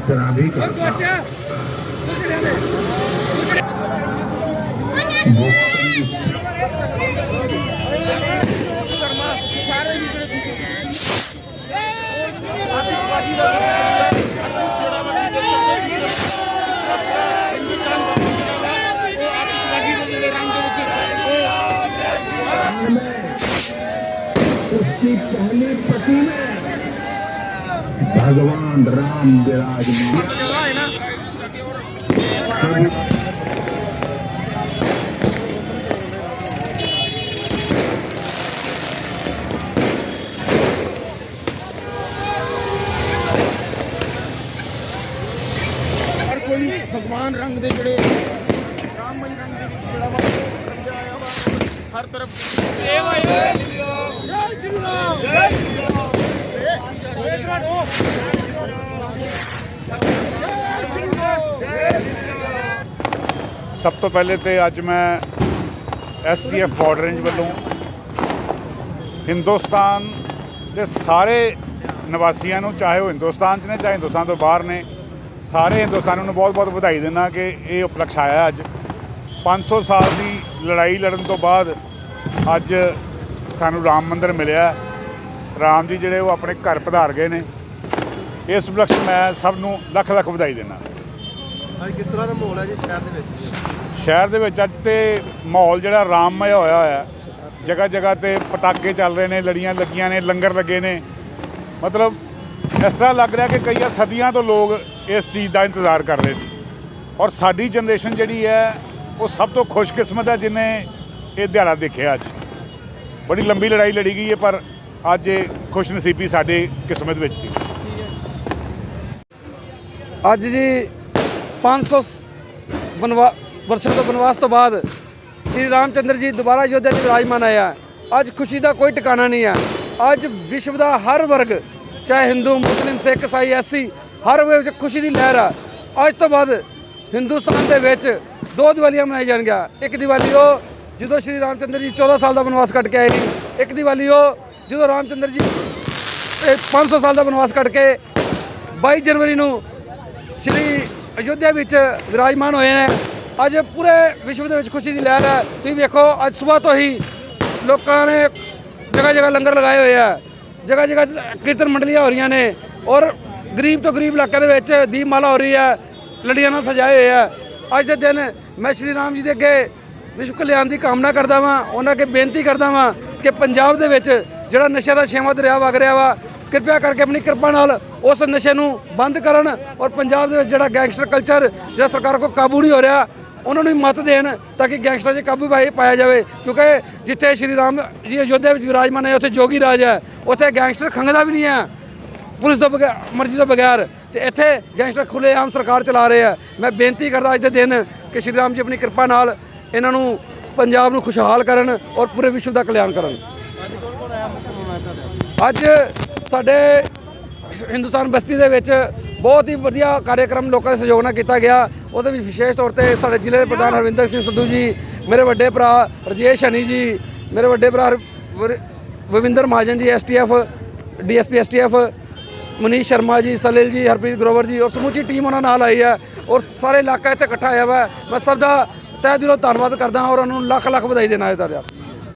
ਦੇ ਵਿੱਚ उसकी पहली पति में भगवान राम विराजमान ਸੱਤ ਜਗ੍ਹਾ ਹੈ ਨਾ ਹਰ ਕੋਈ ਭਗਵਾਨ ਰੰਗ ਦੇ ਜਿਹੜੇ ਰਾਮਮਈ ਰੰਗ ਦੇ ਵਿੱਚ ਜਿਹੜਾ ਵਾ ਉਹ ਰੰਗਿਆ ਆਇਆ ਵਾ ਹਰ ਤਰਫ ਇਹ ਭਾਈ ਜੈ ਸ਼੍ਰੀ ਰਾਮ ਜੈ ਸ਼੍ਰੀ ਰਾਮ ਸਭ ਤੋਂ ਪਹਿਲੇ ਤੇ ਅੱਜ ਮੈਂ ਐਸਟੀਐਫ ਬਾਰਡਰ ਰੇਂਜ ਵੱਲੋਂ ਹਿੰਦੁਸਤਾਨ ਦੇ ਸਾਰੇ ਨਿਵਾਸੀਆਂ ਨੂੰ, ਚਾਹੇ ਉਹ ਹਿੰਦੁਸਤਾਨ 'ਚ ਨੇ, ਚਾਹੇ ਹਿੰਦੁਸਤਾਨ ਤੋਂ ਬਾਹਰ ਨੇ, ਸਾਰੇ ਹਿੰਦੁਸਤਾਨੀਆਂ ਨੂੰ ਬਹੁਤ-ਬਹੁਤ ਵਧਾਈ ਦਿੰਦਾ ਕਿ ਇਹ ਉਪਲਕਸ਼ ਆਇਆ ਅੱਜ। 500 ਸਾਲ ਦੀ ਲੜਾਈ ਲੜਨ ਤੋਂ ਬਾਅਦ ਅੱਜ ਸਾਨੂੰ ਰਾਮ ਮੰਦਿਰ ਮਿਲਿਆ। ਰਾਮ ਜੀ ਜਿਹੜੇ ਉਹ ਆਪਣੇ ਘਰ ਪਧਾਰ ਗਏ ਨੇ। ਇਸ ਉਪਲਕਸ਼ ਮੈਂ ਸਭ ਨੂੰ ਲੱਖ ਲੱਖ ਵਧਾਈ ਦਿੰਦਾ। ਅੱਜ ਕਿਸ ਤਰ੍ਹਾਂ ਦਾ ਮਾਹੌਲ ਹੈ ਜੀ ਸ਼ਹਿਰ ਦੇ ਵਿੱਚ? ਸ਼ਹਿਰ ਦੇ ਵਿੱਚ ਅੱਜ ਤੇ ਮਾਹੌਲ ਜਿਹੜਾ ਰਾਮਮय ਹੋਇਆ ਹੋਇਆ ਜਗ੍ਹਾ ਜਗ੍ਹਾ ਤੇ ਪਟਾਕੇ ਚੱਲ ਰਹੇ ਨੇ ਲੜੀਆਂ ਲੱਗੀਆਂ ਨੇ ਲੰਗਰ ਲੱਗੇ ਨੇ। ਮਤਲਬ ਇਸ ਤਰ੍ਹਾਂ ਲੱਗ ਰਿਹਾ ਕਿ ਕਈਆਂ ਸਦੀਆਂ ਤੋਂ ਲੋਕ ਇਸ ਚੀਜ਼ ਦਾ ਇੰਤਜ਼ਾਰ ਕਰ ਰਹੇ ਸੀ। ਔਰ ਸਾਡੀ ਜਨਰੇਸ਼ਨ ਜਿਹੜੀ ਹੈ ਉਹ ਸਭ ਤੋਂ ਖੁਸ਼ਕਿਸਮਤ ਹੈ ਜਿਨੇ ਇਹ ਦਿਹਾੜਾ ਦੇਖਿਆ ਅੱਜ। ਬੜੀ ਲੰਬੀ ਲੜਾਈ ਲੜੀ ਗਈ ਹੈ ਪਰ ਅੱਜ ਇਹ ਖੁਸ਼ਨਸੀਬੀ ਸਾਡੇ ਕਿਸਮਤ ਵਿੱਚ ਸੀ। ਅੱਜ ਜੀ 500 ਬਨਵਾ ਵਰਸ਼ਾਂ ਤੋਂ ਬਨਵਾਸ ਤੋਂ ਬਾਅਦ ਸ੍ਰੀ ਰਾਮਚੰਦਰ ਜੀ ਦੁਬਾਰਾ ਅਯੋਧਿਆ 'ਚ ਵਿਰਾਜਮਾਨ ਆਇਆ ਅੱਜ ਖੁਸ਼ੀ ਦਾ ਕੋਈ ਟਿਕਾਣਾ ਨਹੀਂ ਹੈ ਅੱਜ ਵਿਸ਼ਵ ਦਾ ਹਰ ਵਰਗ, ਚਾਹੇ ਹਿੰਦੂ, ਮੁਸਲਿਮ, ਸਿੱਖ, ਈਸਾਈ, ਐਸੀ ਹਰ ਵਿੱਚ ਖੁਸ਼ੀ ਦੀ ਲਹਿਰ ਆ। ਅੱਜ ਤੋਂ ਬਾਅਦ ਹਿੰਦੁਸਤਾਨ ਦੇ ਵਿੱਚ ਦੋ ਦੀਵਾਲੀਆਂ ਮਨਾਈ ਜਾਣਗੀਆਂ। ਇੱਕ ਦੀਵਾਲੀ ਉਹ ਜਦੋਂ ਸ੍ਰੀ ਰਾਮਚੰਦਰ ਜੀ 14 ਸਾਲ ਦਾ ਬਨਵਾਸ ਕੱਟ ਕੇ ਆਏ ਸੀ। ਇੱਕ ਦੀਵਾਲੀ ਉਹ ਜਦੋਂ ਰਾਮਚੰਦਰ ਜੀ ਇਹ 500 ਸਾਲ ਦਾ ਬਨਵਾਸ ਕੱਟ ਕੇ 22 ਜਨਵਰੀ ਨੂੰ ਸ਼੍ਰੀ ਅਯੋਧਿਆ ਵਿੱਚ ਵਿਰਾਜਮਾਨ ਹੋਏ ਨੇ, ਅੱਜ ਪੂਰੇ ਵਿਸ਼ਵ ਦੇ ਵਿੱਚ ਖੁਸ਼ੀ ਦੀ ਲਹਿਰ ਹੈ। ਤੁਸੀਂ ਵੇਖੋ, ਅੱਜ ਸਵੇਰ ਤੋਂ ਹੀ ਲੋਕਾਂ ਨੇ ਜਗ੍ਹਾ ਜਗ੍ਹਾ ਲੰਗਰ ਲਗਾਏ ਹੋਏ ਆ, ਜਗ੍ਹਾ ਜਗ੍ਹਾ ਕੀਰਤਨ ਮੰਡਲੀਆਂ ਹੋ ਰਹੀਆਂ ਨੇ ਔਰ ਗਰੀਬ ਤੋਂ ਗਰੀਬ ਇਲਾਕਿਆਂ ਦੇ ਵਿੱਚ ਦੀਪਮਾਲਾ ਹੋ ਰਹੀ ਹੈ, ਲੜੀਆਂ ਨਾਲ ਸਜਾਏ ਹੋਏ ਆ। ਅੱਜ ਦੇ ਦਿਨ ਮੈਂ ਸ਼੍ਰੀ ਰਾਮ ਜੀ ਦੇ ਅੱਗੇ ਵਿਸ਼ਵ ਕਲਿਆਣ ਦੀ ਕਾਮਨਾ ਕਰਦਾ ਵਾਂ, ਉਹਨਾਂ ਅੱਗੇ ਬੇਨਤੀ ਕਰਦਾ ਵਾਂ ਕਿ ਪੰਜਾਬ ਦੇ ਵਿੱਚ ਜਿਹੜਾ ਨਸ਼ੇ ਦਾ ਛੇਵਾਂ ਦਰਿਆ ਵਗ ਰਿਹਾ ਵਾ, ਕਿਰਪਾ ਕਰਕੇ ਆਪਣੀ ਕਿਰਪਾ ਨਾਲ ਉਸ ਨਸ਼ੇ ਨੂੰ ਬੰਦ ਕਰਨ ਔਰ ਪੰਜਾਬ ਦੇ ਵਿੱਚ ਜਿਹੜਾ ਗੈਂਗਸਟਰ ਕਲਚਰ ਜਿਹੜਾ ਸਰਕਾਰ ਕੋਲ ਕਾਬੂ ਨਹੀਂ ਹੋ ਰਿਹਾ, ਉਹਨਾਂ ਨੂੰ ਵੀ ਮਤ ਦੇਣ ਤਾਂ ਕਿ ਗੈਂਗਸਟਰਾਂ 'ਚ ਕਾਬੂ ਪਾਏ- ਪਾਇਆ ਜਾਵੇ। ਕਿਉਂਕਿ ਜਿੱਥੇ ਸ਼੍ਰੀ ਰਾਮ ਜੀ ਅਯੋਧਿਆ ਵਿੱਚ ਵਿਰਾਜਮਾਨ ਹੈ, ਉੱਥੇ ਜੋਗੀ ਰਾਜ ਹੈ, ਉੱਥੇ ਗੈਂਗਸਟਰ ਖੰਗਦਾ ਵੀ ਨਹੀਂ ਹੈ, ਪੁਲਿਸ ਤੋਂ ਬਗੈਰ ਮਰਜ਼ੀ ਤੋਂ ਬਗੈਰ ਤੇ ਇੱਥੇ ਗੈਂਗਸਟਰ ਖੁੱਲ੍ਹੇਆਮ ਸਰਕਾਰ ਚਲਾ ਰਹੇ ਆ ਮੈਂ ਬੇਨਤੀ ਕਰਦਾ ਅੱਜ ਦੇ ਦਿਨ ਕਿ ਸ਼੍ਰੀ ਰਾਮ ਜੀ ਆਪਣੀ ਕਿਰਪਾ ਨਾਲ ਇਹਨਾਂ ਨੂੰ ਪੰਜਾਬ ਨੂੰ ਖੁਸ਼ਹਾਲ ਕਰਨ ਔਰ ਪੂਰੇ ਵਿਸ਼ਵ ਦਾ ਕਲਿਆਣ ਕਰਨ। ਅੱਜ ਸਾਡੇ ਹਿੰਦੁਸਤਾਨ ਬਸਤੀ ਦੇ ਵਿੱਚ ਬਹੁਤ ਹੀ ਵਧੀਆ ਕਾਰਜਕ੍ਰਮ ਲੋਕਾਂ ਦੇ ਸਹਿਯੋਗ ਨਾਲ ਕੀਤਾ ਗਿਆ। ਉਹਦੇ ਵਿੱਚ ਵਿਸ਼ੇਸ਼ ਤੌਰ ਤੇ ਸਾਡੇ ਜ਼ਿਲ੍ਹੇ ਦੇ ਪ੍ਰਧਾਨ ਹਰਵਿੰਦਰ ਸਿੰਘ ਸੰਧੂ ਜੀ, ਮੇਰੇ ਵੱਡੇ ਭਰਾ ਰਜੇਸ਼ ਹਨੀ ਜੀ, ਮੇਰੇ ਵੱਡੇ ਭਰਾ ਹਰ- ਵਰ- Varinder Mahajan ji STF DSP STF Manish Sharma ji, Salil ji, Harpreet Grover ਜੀ, ਔਰ ਸਮੁੱਚੀ ਟੀਮ ਉਹਨਾਂ ਨਾਲ ਆਈ ਹੈ ਔਰ ਸਾਰੇ ਇਲਾਕਾ ਇੱਥੇ ਇਕੱਠਾ ਹੋਇਆ ਵਾ। ਮੈਂ ਸਭ ਦਾ ਤਹਿ ਦਿਲੋਂ ਧੰਨਵਾਦ ਕਰਦਾ ਔਰ ਉਹਨਾਂ ਨੂੰ ਲੱਖ ਲੱਖ ਵਧਾਈ ਦੇਣਾ ਹੈ ਤਾਰਿਆ